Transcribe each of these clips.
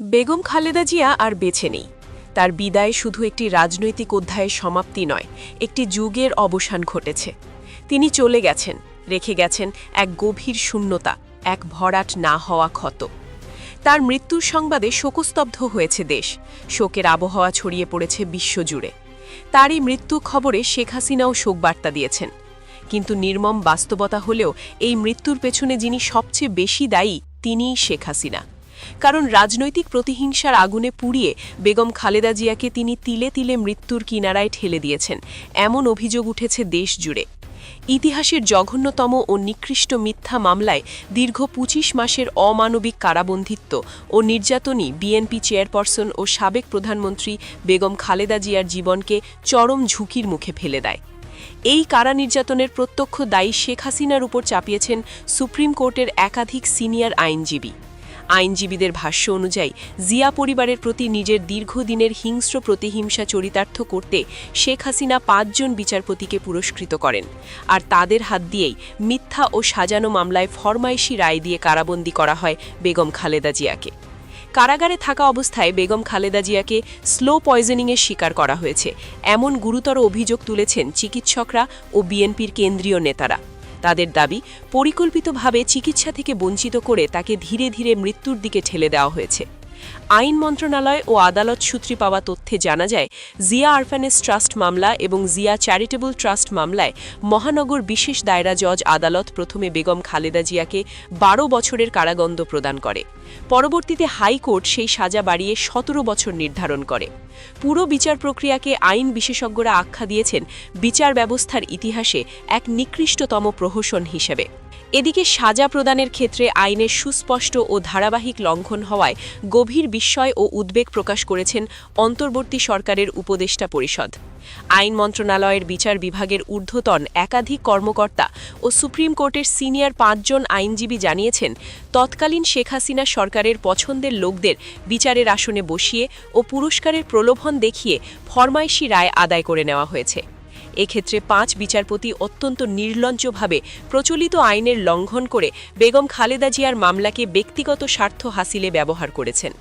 বেগম খালেদা জিয়া আর বেছে নেই। তার বিদায় শুধু একটি রাজনৈতিক অধ্যায়ের সমাপ্তি নয়, একটি যুগের অবসান ঘটেছে। তিনি চলে গেছেন, রেখে গেছেন এক গভীর শূন্যতা, এক ভরাট না হওয়া ক্ষত। তার মৃত্যুর সংবাদে শোকস্তব্ধ হয়েছে দেশ, শোকের আবহাওয়া ছড়িয়ে পড়েছে বিশ্বজুড়ে। তারই মৃত্যু খবরে শেখ হাসিনাও শোকবার্তা দিয়েছেন। কিন্তু নির্মম বাস্তবতা হলেও এই মৃত্যুর পেছনে যিনি সবচেয়ে বেশি দায়ী, তিনিই শেখ হাসিনা। কারণ রাজনৈতিক প্রতিহিংসার আগুনে পুড়িয়ে বেগম খালেদা জিয়াকে তিনি তিলে তিলে মৃত্যুর কিনারায় ঠেলে দিয়েছেন। এমন অভিযোগ উঠেছে দেশ জুড়ে। ইতিহাসের জঘন্যতম ও নিকৃষ্ট মিথ্যা মামলায় দীর্ঘ ২৫ মাসের অমানবিক কারাবন্ধিত্ব ও নির্যাতনই বিএনপি চেয়ারপারসন ও সাবেক প্রধানমন্ত্রী বেগম খালেদা জিয়ার জীবনকে চরম ঝুঁকির মুখে ফেলে দেয়। এই কারা নির্যাতনের প্রত্যক্ষ দায়ী শেখ হাসিনার উপর চাপিয়েছেন সুপ্রিম কোর্টের একাধিক সিনিয়র আইনজীবী। আইনজীবীদের ভাষ্য অনুযায়ী, জিয়া পরিবারের প্রতি নিজের দীর্ঘদিনের হিংস্র প্রতিহিংসা চরিতার্থ করতে শেখ হাসিনা পাঁচজন বিচারপতিকে পুরস্কৃত করেন। আর তাদের হাত দিয়েই মিথ্যা ও সাজানো মামলায় ফরমাইশি রায় দিয়ে কারাবন্দী করা হয় বেগম খালেদা জিয়াকে। কারাগারে থাকা অবস্থায় বেগম খালেদা জিয়াকে স্লো পয়জনিংয়ের শিকার করা হয়েছে। এমন গুরুতর অভিযোগ তুলেছেন চিকিৎসকরা ও বিএনপির কেন্দ্রীয় নেতারা। তাদের দাবি, পরিকল্পিতভাবে চিকিৎসা থেকে বঞ্চিত করে তাকে ধীরে ধীরে মৃত্যুর দিকে ঠেলে দেওয়া হয়েছে। আইন মন্ত্রণালয় ও আদালত সূত্রে পাওয়া তথ্যে জানা যায়, জিয়া আরফানেস ট্রাস্ট মামলা এবং জিয়া চ্যারিটেবল ট্রাস্ট মামলায় মহানগর বিশেষ দায়রা জজ আদালত প্রথমে বেগম খালেদা জিয়াকে বারো বছরের কারাগন্দ প্রদান করে। পরবর্তীতে হাইকোর্ট সেই সাজা বাড়িয়ে সতেরো বছর নির্ধারণ করে। পুরো বিচার প্রক্রিয়াকে আইন বিশেষজ্ঞরা আখ্যা দিয়েছেন বিচার ব্যবস্থার ইতিহাসে এক নিকৃষ্টতম প্রহসন হিসেবে। এদিকে সাজা প্রদানের ক্ষেত্রে আইনের সুস্পষ্ট ও ধারাবাহিক লঙ্ঘন হওয়ায় গভীর বিস্ময় ও উদ্বেগ প্রকাশ করেছেন অন্তর্বর্তী সরকারের উপদেষ্টা পরিষদ। আইন মন্ত্রণালয়ের বিচার বিভাগের ঊর্ধ্বতন একাধিক কর্মকর্তা ও সুপ্রিম কোর্টের সিনিয়র পাঁচজন আইনজীবী জানিয়েছেন, তৎকালীন শেখ হাসিনা সরকারের পছন্দের লোকদের বিচারের আসনে বসিয়ে ও পুরস্কারের প্রলোভন দেখিয়ে ফরমাইশি রায় আদায় করে নেওয়া হয়েছে। এক্ষেত্রে পাঁচ বিচারপতি অত্যন্ত নির্লজ্জভাবে প্রচলিত আইনের লঙ্ঘন করে বেগম খালেদা জিয়ার মামলাকে ব্যক্তিগত স্বার্থ হাসিলে ব্যবহার করেছেন।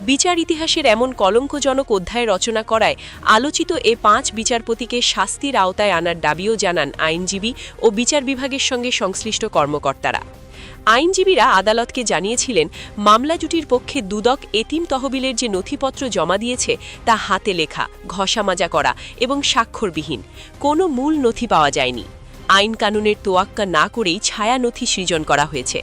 বিচার ইতিহাসের এমন কলঙ্কজনক অধ্যায় রচনা করায় আলোচিত এ পাঁচ বিচারপতিকে শাস্তির আওতায় আনার দাবিও জানান আইনজীবী ও বিচার বিভাগের সঙ্গে সংশ্লিষ্ট কর্মকর্তারা। আইনজীবীরা আদালতকে জানিয়েছিলেন, মামলা জুটির পক্ষে দুদক এতিম তহবিলের যে নথিপত্র জমা দিয়েছে, তা হাতে লেখা, ঘষামাজা করা এবং স্বাক্ষরবিহীন। কোনো মূল নথি পাওয়া যায়নি। আইন কানুনের তোয়াক্কা না করেই ছায়া নথি সৃজন করা হয়েছে।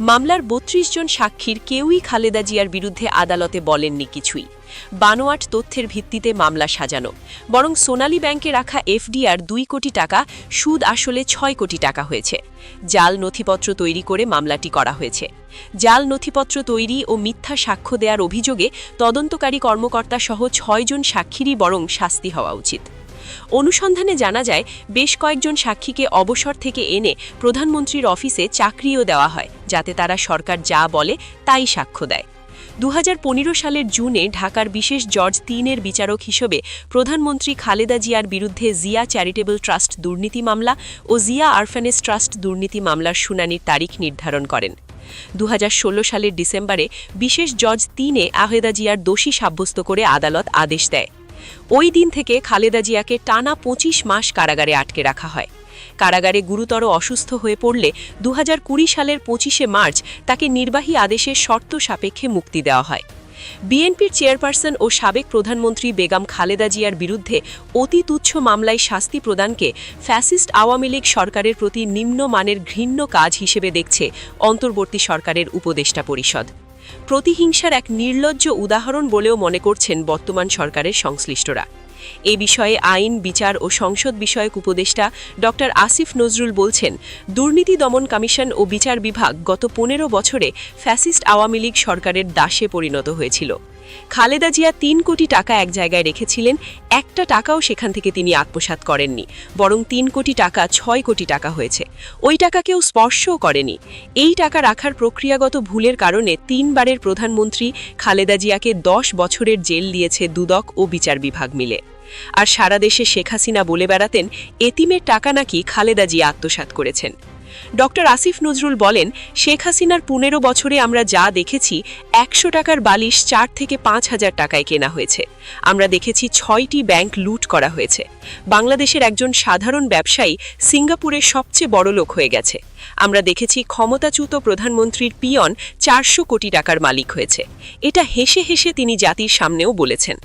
মামলার বত্রিশ জন সাক্ষীর কেউই খালেদা জিয়ার বিরুদ্ধে আদালতে বলেননি কিছুই। বানোয়াট তথ্যের ভিত্তিতে মামলা সাজানো। বরং সোনালী ব্যাংকে রাখা এফডিআর দুই কোটি টাকা, সুদ আসলে ছয় কোটি টাকা হয়েছে। জাল নথিপত্র তৈরি করে মামলাটি করা হয়েছে। জাল নথিপত্র তৈরি ও মিথ্যা সাক্ষ্য দেওয়ার অভিযোগে তদন্তকারী কর্মকর্তা সহ ছয়জন সাক্ষীরই বরং শাস্তি হওয়া উচিত। অনুসন্ধানে জানা যায়, বেশ কয়েকজন সাক্ষীকে অবসর থেকে এনে প্রধানমন্ত্রীর অফিসে চাকরিও দেওয়া হয়, যাতে তারা সরকার যা বলে তাই সাক্ষ্য দেয়। দু হাজার পনেরো সালের জুনে ঢাকার বিশেষ জর্জ তিনের বিচারক হিসেবে প্রধানমন্ত্রী খালেদা জিয়ার বিরুদ্ধে জিয়া চ্যারিটেবল ট্রাস্ট দুর্নীতি মামলা ও জিয়া আরফানেস ট্রাস্ট দুর্নীতি মামলার শুনানির তারিখ নির্ধারণ করেন। দু হাজার ষোলো সালের ডিসেম্বরে বিশেষ জজ তিনে আহেদা জিয়ার দোষী সাব্যস্ত করে আদালত আদেশ দেয়। ওই দিন থেকে খালেদা জিয়াকে টানা ২৫ মাস কারাগারে আটকে রাখা হয়। কারাগারে গুরুতর অসুস্থ হয়ে পড়লে দু হাজার কুড়ি সালের পঁচিশে মার্চ তাকে নির্বাহী আদেশের শর্ত সাপেক্ষে মুক্তি দেওয়া হয়। বিএনপির চেয়ারপারসন ও সাবেক প্রধানমন্ত্রী বেগম খালেদা জিয়ার বিরুদ্ধে অতি তুচ্ছ মামলায় শাস্তি প্রদানকে ফ্যাসিস্ট আওয়ামী লীগ সরকারের প্রতি নিম্নমানের ঘৃণ্য কাজ হিসেবে দেখছে অন্তর্বর্তী সরকারের উপদেষ্টা পরিষদ। প্রতিহিংসার এক নির্লজ্জ উদাহরণ বলেও মনে করছেন বর্তমান সরকারের সংশ্লিষ্টরা। এ বিষয়ে আইন, বিচার ও সংসদ বিষয়ক উপদেষ্টা ড আসিফ নজরুল বলছেন, দুর্নীতি দমন কমিশন ও বিচার বিভাগ গত পনেরো বছরে ফ্যাসিস্ট আওয়ামী লীগ সরকারের দাসে পরিণত হয়েছিল। খালেদা জিয়া তিন কোটি টাকা এক জায়গায় রেখেছিলেন, একটা টাকাও সেখান থেকে তিনি আত্মসাত করেননি, বরং তিন কোটি টাকা ছয় কোটি টাকা হয়েছে। ওই টাকা কেউ স্পর্শও করেনি। এই টাকা রাখার প্রক্রিয়াগত ভুলের কারণে তিনবারের প্রধানমন্ত্রী খালেদা জিয়াকে দশ বছরের জেল দিয়েছে দুদক ও বিচার বিভাগ মিলে। আর সারা দেশে শেখ হাসিনা বলে বেড়াতেন, এতিমের টাকা নাকি খালেদা জিয়া আত্মসাত করেছেন। ডক্টর আসিফ নজরুল বলেন, শেখ হাসিনার পনেরো বছরে আমরা যা দেখেছি, একশো টাকার বালিশ চার থেকে পাঁচ হাজার টাকায় কেনা হয়েছে। আমরা দেখেছি ছয়টি ব্যাংক লুট করা হয়েছে। বাংলাদেশের একজন সাধারণ ব্যবসায়ী সিঙ্গাপুরের সবচেয়ে বড় লোক হয়ে গেছে। আমরা দেখেছি ক্ষমতাচ্যুত প্রধানমন্ত্রীর পিয়ন চারশো কোটি টাকার মালিক হয়েছে। এটা হেসে হেসে তিনি জাতির সামনেও বলেছেন।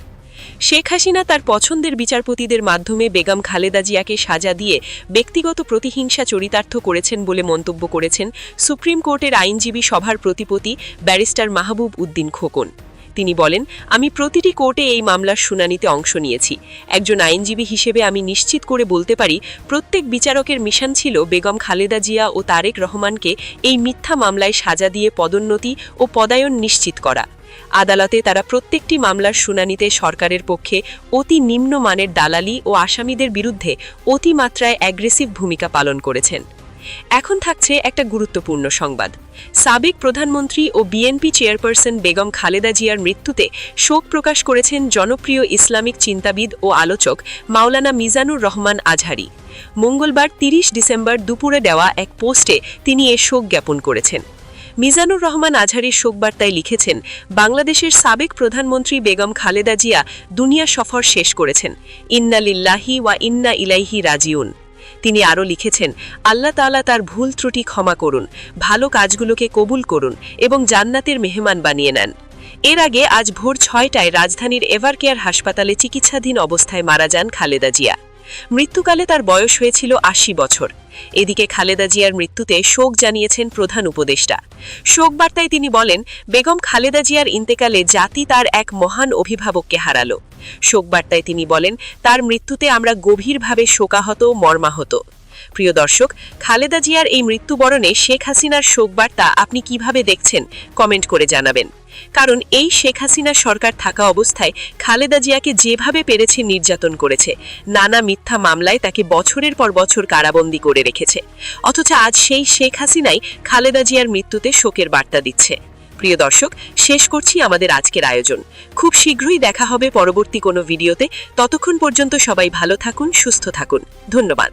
শেখ হাসিনা তার পছন্দের বিচারপতিদের মাধ্যমে বেগম খালেদা জিয়াকে সাজা দিয়ে ব্যক্তিগত প্রতিহিংসা চরিতার্থ করেছেন বলে মন্তব্য করেছেন সুপ্রিম কোর্টের আইনজীবী সভার প্রতিপতি ব্যারিস্টার মাহবুব উদ্দিন খোকন। তিনি বলেন, আমি প্রতিটি কোর্টে এই মামলার শুনানিতে অংশ নিয়েছি। একজন আইনজীবী হিসেবে আমি নিশ্চিত করে বলতে পারি, প্রত্যেক বিচারকের মিশন ছিল বেগম খালেদা জিয়া ও তারেক রহমানকে এই মিথ্যা মামলায় সাজা দিয়ে পদোন্নতি ও পদায়ন নিশ্চিত করা। আদালতে তারা প্রত্যেকটি মামলার শুনানিতে সরকারের পক্ষে অতি নিম্নমানের দালালি ও আসামিদের বিরুদ্ধে অতিমাত্রায় অ্যাগ্রেসিভ ভূমিকা পালন করেছেন। এখন থাকছে একটা গুরুত্বপূর্ণ সংবাদ। সাবেক প্রধানমন্ত্রী ও বিএনপি চেয়ারপারসন বেগম খালেদা জিয়ার মৃত্যুতে শোক প্রকাশ করেছেন জনপ্রিয় ইসলামিক চিন্তাবিদ ও আলোচক মাওলানা মিজানুর রহমান আজহারি। মঙ্গলবার তিরিশ ডিসেম্বর দুপুরে দেওয়া এক পোস্টে তিনি এ শোক জ্ঞাপন করেছেন। মিজানুর রহমান আজহারির শোকবার্তায় লিখেছেন, বাংলাদেশের সাবেক প্রধানমন্ত্রী বেগম খালেদা জিয়া দুনিয়া সফর শেষ করেছেন। ইন্না লিল্লাহি ওয়া ইন্না ইলাইহি রাজিউন। তিনি আরও লিখেছেন, আল্লাহ তালা তার ভুল ত্রুটি ক্ষমা করুন, ভালো কাজগুলোকে কবুল করুন এবং জান্নাতের মেহমান বানিয়ে নেন। এর আগে আজ ভোর ছয়টায় রাজধানীর এভারকেয়ার হাসপাতালে চিকিৎসাধীন অবস্থায় মারা যান খালেদা জিয়া। মৃত্যুকালে তার বয়স হয়েছিল আশি বছর। এদিকে খালেদা জিয়ার মৃত্যুতে শোক জানিয়েছেন প্রধান উপদেষ্টা। শোক বার্তায় তিনি বলেন, বেগম খালেদা জিয়ার ইন্তেকালে জাতি তার এক মহান অভিভাবককে হারাল। শোক বার্তায় তিনি বলেন, তার মৃত্যুতে আমরা গভীরভাবে শোকাহত, মর্মাহত। প্রিয় দর্শক, খালেদা জিয়ার এই মৃত্যুবরণে শেখ হাসিনার শোকবার্তা আপনি কীভাবে দেখছেন? কমেন্ট করে জানাবেন। কারণ এই শেখ হাসিনা সরকার থাকা অবস্থায় খালেদা জিয়াকে যেভাবে পেরেছে নির্যাতন করেছে, নানা মিথ্যা মামলায় তাকে বছরের পর বছর কারাবন্দী করে রেখেছে। অথচ আজ সেই শেখ হাসিনাই খালেদা জিয়ার মৃত্যুতে শোকের বার্তা দিচ্ছে। প্রিয় দর্শক, শেষ করছি আমাদের আজকের আয়োজন। খুব শীঘ্রই দেখা হবে পরবর্তী কোনো ভিডিওতে। ততক্ষণ পর্যন্ত সবাই ভালো থাকুন, সুস্থ থাকুন। ধন্যবাদ।